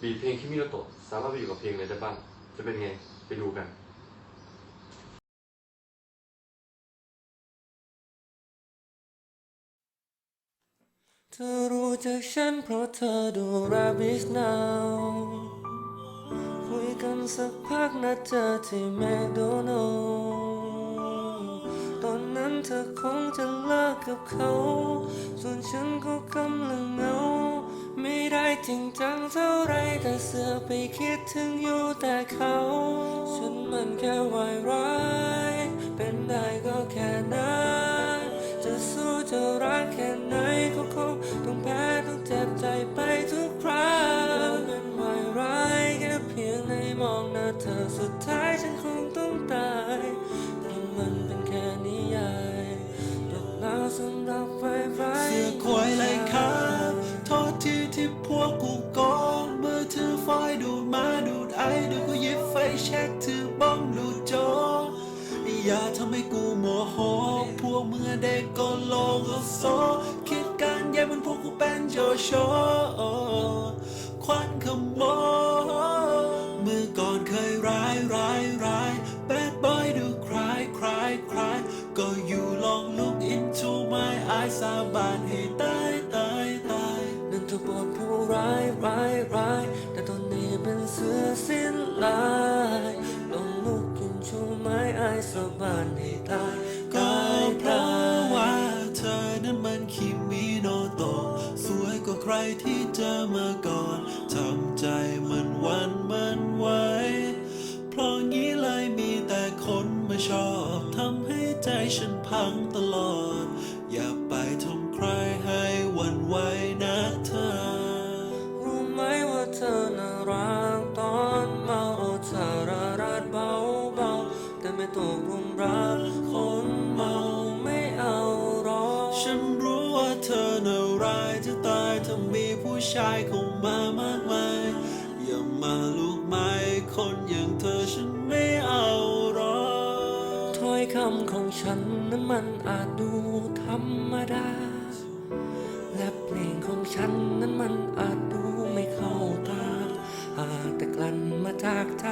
บีเพลงคิมิโนโตะสามารถไปอยู่กับเพลงอะไรได้บ้าง จะเป็นไง ไปดูกันเธอรู้จักฉันเพราะเธอดูราบิสนาวคุยกันสักพักนัดเจอที่แมคโดนัลตอนนั้นเธอคงจะเลิกกับเขา ส่วนฉันก็กำลังเหงา ไม่ได้จริงจังเท่าไรแต่เสือไปคิดถึงอยู่แต่เขา ฉันมันแค่วายร้าย เป็นได้ก็แค่นั้น พวกกูกงมือถือไฟดูดมาดูดไอเดี๋ยวก็ยิบไฟแช็กถือบ้องดูดจอ อย่าทำให้กูโมโหพวกเมื่อเด็กก็โลก็โซคิดการแย่มันพวกกูเป็นโจโฉควันขโมยมือก่อนเคยร้ายร้ายร้าย Bad boy do cry cry cry ก็อยู่ลอง look into my eyes สาบานให้ตาายร้ายร้ายแต่ตอนนี้เป็นเสือสิ้นลายลองลุกขึ้นชูไม้อายสบานให้ตายก็เพราะว่าเธอนั้นมันคิมิโนโตะสวยกว่าใครที่เจอมาก่อนทำใจมันหวันมันไหวเพราะงี้เลยมีแต่คนมาชอบทำให้ใจฉันพังต ตกหลุมรักคนเมาไม่เอาหรอกฉันรู้ว่าเธอน่าร้ายจะตายถ้ามีผู้ชายเข้ามามากมายอย่ามาลูกไม้คนอย่างเธอฉันไม่เอาหรอกถ้อยคำของฉันนั้นมันอาจดูธรรมดา และเพลงของฉันนั้นมันอาจดูไม่เข้าตาาแต่กลั่นมาจากใจ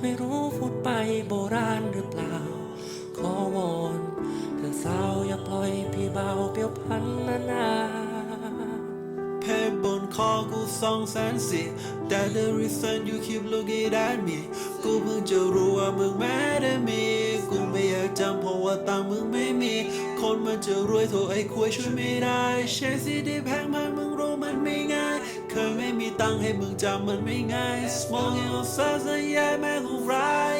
ไม่รู้พูดไปโบราณหรือเปล่า ขอวอนเธอสาวอย่าปล่อยพี่เบาเปียวพันนานาเพชรบนคอกูสองแสนสี่ That the reason you keep looking at me กูเพิ่งจะรู้ว่ามึงแม้ได้มี กูไม่อยากจำเพราะว่าตังมึงไม่มี คนมันจะรวยโถไอ้คุยช่วยไม่ได้เชฟซีดีแพงมากมึง มันไม่ง่าย เคยไม่มีตังค์ให้มึงจำมันไม่ง่าย Small in your size แย่แม่กูร้าย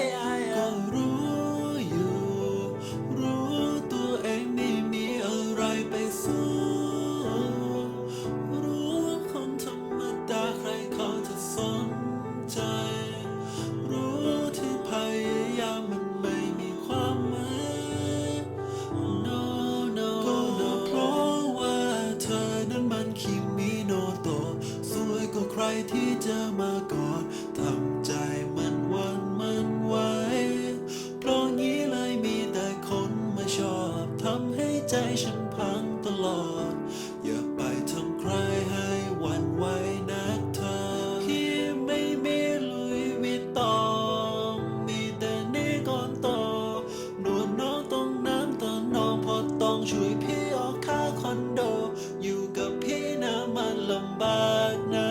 ช่วยพี่ออกค่าคอนโด อยู่กับพี่นะมันลำบากนะ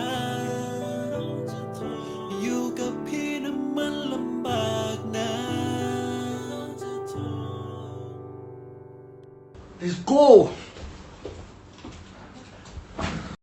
อยู่กับพี่นะมันลำบากนะ Let's go